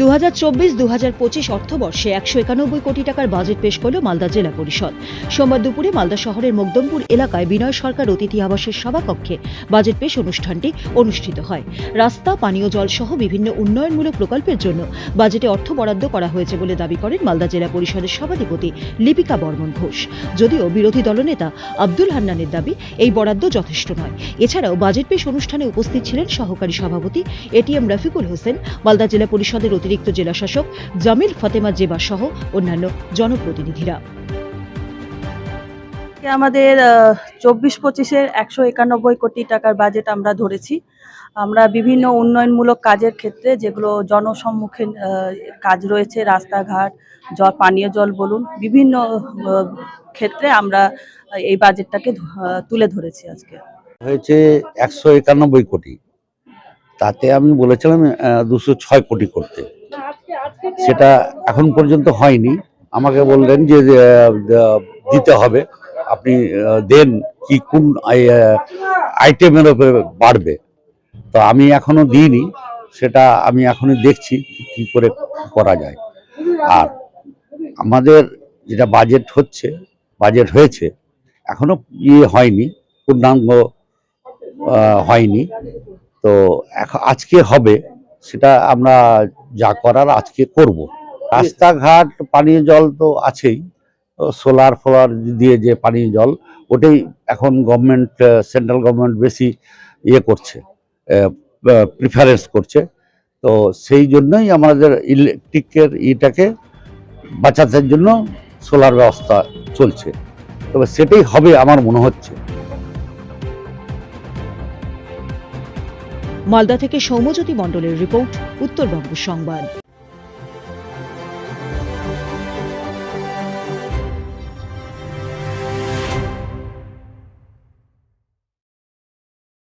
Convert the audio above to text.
দু হাজার চব্বিশ দু পঁচিশ অর্থবর্ষে একশো একানব্বই কোটি টাকার বাজেট পেশ করল মালদা জেলা পরিষদ। সোমবার দুপুরে মালদা শহরের মকদমপুর এলাকায় বিনয় সরকার অতিথি আবাসের সভাকক্ষে বাজেট পেশ অনুষ্ঠানটি অনুষ্ঠিত হয়। রাস্তা, পানীয় জল সহ বিভিন্ন উন্নয়নমূলক প্রকল্পের জন্য বাজেটে অর্থ বরাদ্দ করা হয়েছে বলে দাবি করেন মালদা জেলা পরিষদের সভাধিপতি লিপিকা বর্মন ঘোষ। যদিও বিরোধী দলনেতা আব্দুল হান্নানের দাবি এই বরাদ্দ যথেষ্ট নয়। এছাড়াও বাজেট পেশ অনুষ্ঠানে উপস্থিত ছিলেন সহকারী সভাপতি এটিএম রফিকুল হোসেন, মালদা জেলা পরিষদের অতিরিক্ত জেলাশাসক জামিল ফাতেমা জেবা সহ অন্যান্য জনপ্রতিনিধিরা। আমাদের চব্বিশ পঁচিশের একশো একানব্বই কোটি টাকার বাজেট আমরা ধরেছি। আমরা বিভিন্ন উন্নয়নমূলক কাজের ক্ষেত্রে যেগুলো জনসম্মুখীন কাজ রয়েছে রাস্তাঘাট জল পানীয় জল বলুন বিভিন্ন ক্ষেত্রে আমরা এই বাজেটটাকে ধ- তুলে ধরেছি আজকে। হয়েছে একশো একানব্বই কোটি। তাতে আমি বলেছিলাম দুশো ছয় কোটি করতে। সেটা এখন পর্যন্ত হয়নি। আমাকে বললেন যে দিতে হবে। আপনি দেন কি, কোন আইটেমের উপরে বাড়বে। তো আমি এখনও দিইনি। সেটা আমি এখনই দেখছি কি করে করা যায়। আর আমাদের যেটা বাজেট হচ্ছে, বাজেট হয়েছে, এখনও ইয়ে হয়নি, পূর্ণাঙ্গ হয়নি। তো এখ- আজকে হবে, সেটা আমরা যা করার আজকে করব। রাস্তাঘাট, পানীয় জল তো আছেই। সোলার ফোলার দিয়ে যে পানীয় জল, ওটাই এখন গভর্নমেন্ট সেন্ট্রাল গভর্নমেন্ট বেশি ইয়ে করছে প্রিফারেন্স করছে। তো সেই জন্যই আমাদের ইলেকট্রিকের ইটাকে বাঁচাতে জন্য সোলার ব্যবস্থা চলছে। তবে সেটাই হবে আমার মনে হচ্ছে। মালদা থেকে সৌম্যজ্যোতি মণ্ডলের রিপোর্ট উত্তরবঙ্গ সংবাদ।